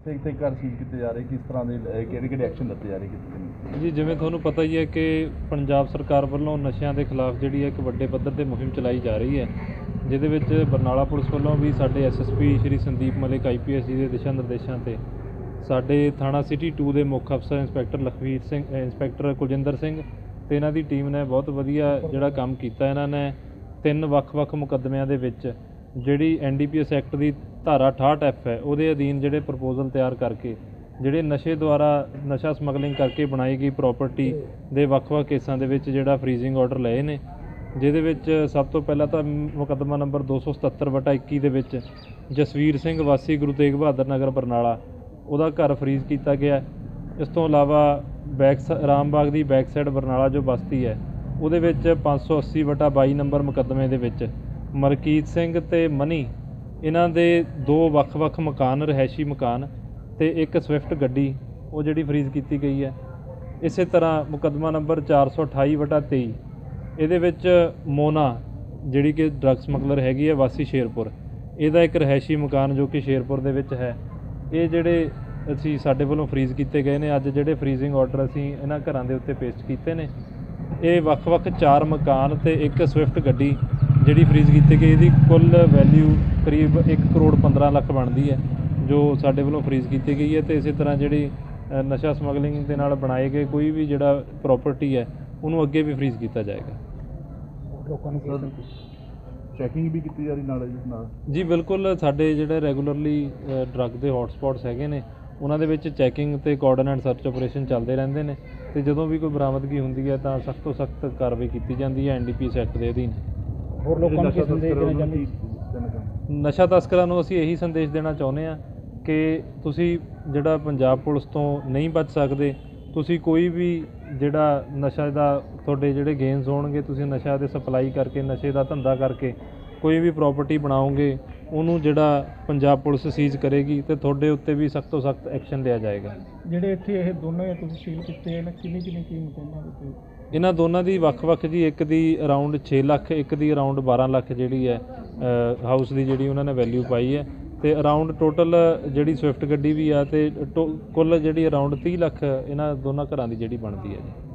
ਤੇ ਤੇ ਘਰ ਸੀਜ਼ ਕੀਤੇ ਜਾ ਰਹੇ, ਕਿਸ ਤਰ੍ਹਾਂ ਦੇ ਕਿਹੜੇ ਕਿਹੜੇ ਐਕਸ਼ਨ ਲੱਤੇ ਜਾ ਰਹੇ ਕਿਤੇ ਜੀ, ਜਿਵੇਂ ਤੁਹਾਨੂੰ ਪਤਾ ਹੀ ਹੈ ਕਿ ਪੰਜਾਬ ਸਰਕਾਰ ਵੱਲੋਂ ਨਸ਼ਿਆਂ ਦੇ ਖਿਲਾਫ ਜਿਹੜੀ ਹੈ ਇੱਕ ਵੱਡੇ ਪੱਧਰ ਤੇ ਮੁਹਿੰਮ ਚਲਾਈ ਜਾ ਰਹੀ ਹੈ, ਜਿਹਦੇ ਵਿੱਚ ਬਰਨਾਲਾ ਪੁਲਿਸ ਵੱਲੋਂ ਵੀ ਸਾਡੇ ਐਸਐਸਪੀ ਸ਼੍ਰੀ ਸੰਦੀਪ ਮਲਿਕ ਆਈਪੀਐਸ ਜੀ ਦੇ ਦਿਸ਼ਾ ਨਿਰਦੇਸ਼ਾਂ ਤੇ, ਸਾਡੇ ਥਾਣਾ ਸਿਟੀ 2 ਦੇ ਮੁੱਖ ਅਫਸਰ ਇੰਸਪੈਕਟਰ ਲਖਵੀਰ ਸਿੰਘ ਇੰਸਪੈਕਟਰ ਕੁਲਜਿੰਦਰ ਸਿੰਘ ਤੇ ਇਹਨਾਂ ਦੀ ਟੀਮ ਨੇ ਬਹੁਤ ਵਧੀਆ ਜਿਹੜਾ ਕੰਮ ਕੀਤਾ ਇਹਨਾਂ ਨੇ, ਤਿੰਨ ਵੱਖ-ਵੱਖ ਮੁਕੱਦਮਿਆਂ ਦੇ ਵਿੱਚ ਜਿਹੜੀ ਐਨਡੀਪੀਐਸ ਐਕਟ ਦੀ ਧਾਰਾ 68 ਐਫ ਹੈ, ਉਹਦੇ ਅਧੀਨ ਜਿਹੜੇ ਪ੍ਰਪੋਜ਼ਲ ਤਿਆਰ ਕਰਕੇ, ਜਿਹੜੇ ਨਸ਼ੇ ਦੁਆਰਾ ਨਸ਼ਾ ਸਮਗਲਿੰਗ ਕਰਕੇ ਬਣਾਈ ਗਈ ਪ੍ਰਾਪਰਟੀ ਦੇ ਵੱਖ-ਵੱਖ ਕੇਸਾਂ ਦੇ ਵਿੱਚ ਜਿਹੜਾ ਫਰੀਜ਼ਿੰਗ ਆਰਡਰ ਲਏ ਨੇ, ਜਿਹਦੇ ਵਿੱਚ ਸਭ ਤੋਂ ਪਹਿਲਾਂ ਤਾਂ ਮੁਕੱਦਮਾ ਨੰਬਰ 277/21 ਦੇ ਵਿੱਚ ਜਸਵੀਰ ਸਿੰਘ ਵਾਸੀ ਗੁਰੂ ਤੇਗ ਬਹਾਦਰ ਨਗਰ ਬਰਨਾਲਾ, ਉਹਦਾ ਘਰ ਫਰੀਜ਼ ਕੀਤਾ ਗਿਆ। ਇਸ ਤੋਂ ਇਲਾਵਾ ਬੈਕ ਸ- ਰਾਮਬਾਗ ਦੀ ਬੈਕ ਸਾਈਡ ਬਰਨਾਲਾ ਜੋ ਬਸਤੀ ਹੈ, ਉਹਦੇ ਵਿੱਚ 580/22 ਨੰਬਰ ਮੁਕੱਦਮੇ ਦੇ ਵਿੱਚ ਮਰਕੀਤ ਸਿੰਘ ਅਤੇ ਮਨੀ, ਇਹਨਾਂ ਦੇ ਦੋ ਵੱਖ-ਵੱਖ ਮਕਾਨ, ਰਿਹਾਇਸ਼ੀ ਮਕਾਨ ਅਤੇ ਇੱਕ ਸਵਿਫਟ ਗੱਡੀ, ਉਹ ਜਿਹੜੀ ਫਰੀਜ਼ ਕੀਤੀ ਗਈ ਹੈ। ਇਸੇ ਤਰ੍ਹਾਂ ਮੁਕੱਦਮਾ ਨੰਬਰ 428 ਵਟਾ ਤੇਈ, ਇਹਦੇ ਵਿੱਚ ਮੋਨਾ, ਜਿਹੜੀ ਕਿ ਡਰੱਗ ਸਮਗਲਰ ਹੈਗੀ ਹੈ, ਵਾਸੀ ਸ਼ੇਰਪੁਰ, ਇਹਦਾ ਇੱਕ ਰਿਹਾਇਸ਼ੀ ਮਕਾਨ ਜੋ ਕਿ ਸ਼ੇਰਪੁਰ ਦੇ ਵਿੱਚ ਹੈ। ਇਹ ਜਿਹੜੇ ਅਸੀਂ ਸਾਡੇ ਵੱਲੋਂ ਫਰੀਜ਼ ਕੀਤੇ ਗਏ ਨੇ, ਅੱਜ ਜਿਹੜੇ ਫਰੀਜ਼ਿੰਗ ਔਡਰ ਅਸੀਂ ਇਹਨਾਂ ਘਰਾਂ ਦੇ ਉੱਤੇ ਪੇਸਟ ਕੀਤੇ ਨੇ, ਇਹ ਵੱਖ-ਵੱਖ ਚਾਰ ਮਕਾਨ ਅਤੇ ਇੱਕ ਸਵਿਫਟ ਗੱਡੀ ਜਿਹੜੀ ਫਰੀਜ਼ ਕੀਤੀ ਗਈ ਇਹਦੀ ਕੁੱਲ ਵੈਲਿਊ ਕਰੀਬ 1 ਕਰੋੜ 15 ਲੱਖ ਬਣਦੀ ਹੈ ਜੋ ਸਾਡੇ ਵੱਲੋਂ ਫਰੀਜ਼ ਕੀਤੀ ਗਈ ਹੈ ਤੇ ਇਸੇ ਤਰ੍ਹਾਂ ਜਿਹੜੀ ਨਸ਼ਾ ਸਮਗਲਿੰਗ ਦੇ ਨਾਲ ਬਣਾਏ ਗਏ ਕੋਈ ਵੀ ਜਿਹੜਾ ਪ੍ਰਾਪਰਟੀ ਹੈ ਉਹਨੂੰ ਅੱਗੇ ਵੀ ਫਰੀਜ਼ ਕੀਤਾ ਜਾਏਗਾ। ਲੋਕਾਂ ਨੂੰ ਚੈਕਿੰਗ ਵੀ ਕੀਤੀ ਜਾ ਰਹੀ ਨਾਲ ਜੀ ਨਾਲ? ਜੀ ਬਿਲਕੁਲ ਸਾਡੇ ਜਿਹੜੇ ਰੈਗੂਲਰਲੀ ਡਰੱਗ ਦੇ ਹੌਟਸਪੌਟਸ ਹੈਗੇ ਨੇ ਉਹਨਾਂ ਦੇ ਵਿੱਚ ਚੈਕਿੰਗ ਤੇ ਕੋਆਰਡੀਨੇਟ ਸਰਚ ਆਪਰੇਸ਼ਨ ਚੱਲਦੇ ਰਹਿੰਦੇ ਨੇ ਤੇ ਜਦੋਂ ਵੀ ਕੋਈ ਬਰਾਮਦਗੀ ਹੁੰਦੀ ਹੈ ਤਾਂ ਸਖਤ ਤੋਂ ਸਖਤ ਕਾਰਵਾਈ ਕੀਤੀ ਜਾਂਦੀ ਹੈ ਐਨਡੀਪੀਐਸ ਐਕਟ ਦੇ ਅਧੀਨ। ਹੋਰ ਲੋਕਾਂ ਨੂੰ ਕੀ ਸੰਦੇਸ਼ ਤਸਕਰ ਦੇਣਾ ਚਾਹੁੰਦੇ? ਨਸ਼ਾ ਤਸਕਰਾਂ ਨੂੰ ਅਸੀਂ ਇਹੀ ਸੰਦੇਸ਼ ਦੇਣਾ ਚਾਹੁੰਦੇ ਹਾਂ ਕਿ ਤੁਸੀਂ ਜਿਹੜਾ ਪੰਜਾਬ ਪੁਲਿਸ ਤੋਂ ਨਹੀਂ ਬਚ ਸਕਦੇ ਤੁਸੀਂ ਕੋਈ ਵੀ ਜਿਹੜਾ ਨਸ਼ਾ ਦਾ ਤੁਹਾਡੇ ਜਿਹੜੇ ਗੇਨਸ ਹੋਣਗੇ ਤੁਸੀਂ ਨਸ਼ਾ ਦੇ ਸਪਲਾਈ ਕਰਕੇ ਨਸ਼ੇ ਦਾ ਧੰਦਾ ਕਰਕੇ ਕੋਈ ਵੀ ਪ੍ਰਾਪਰਟੀ ਬਣਾਓਗੇ ਉਹਨੂੰ ਜਿਹੜਾ ਪੰਜਾਬ ਪੁਲਿਸ ਸੀਜ਼ ਕਰੇਗੀ ਤੇ ਤੁਹਾਡੇ ਉੱਤੇ ਵੀ ਸਖਤ ਤੋਂ ਸਖਤ ਐਕਸ਼ਨ ਲਿਆ ਜਾਏਗਾ। ਜਿਹੜੇ ਇੱਥੇ ਇਹ ਦੋਨੋਂ ਤੁਸੀਂ ਸੀਲ ਕੀਤੇ ਨੇ ਕਿੰਨੀ ਕਿੰਨੀ ਕੀਮਤ ਇਹਨਾਂ ਦੇ ਤੇ ਇਹਨਾਂ ਦੋਨਾਂ ਦੀ ਵੱਖ-ਵੱਖ ਜੀ, ਇੱਕ ਦੀ ਅਰਾਊਂਡ 6 ਲੱਖ, ਇੱਕ ਦੀ ਅਰਾਊਂਡ 12 ਲੱਖ ਜਿਹੜੀ ਹੈ ਹਾਊਸ ਦੀ ਜਿਹੜੀ ਉਹਨਾਂ ਨੇ ਵੈਲਿਊ ਪਾਈ ਹੈ। ਤੇ ਅਰਾਊਂਡ ਟੋਟਲ ਜਿਹੜੀ ਸਵਿਫਟ ਗੱਡੀ ਵੀ ਆ ਤੇ ਟੋ- ਕੁੱਲ ਜਿਹੜੀ ਅਰਾਊਂਡ 30 ਲੱਖ ਇਹਨਾਂ ਦੋਨਾਂ ਘਰਾਂ ਦੀ ਜਿਹੜੀ ਬਣਦੀ ਹੈ ਜੀ।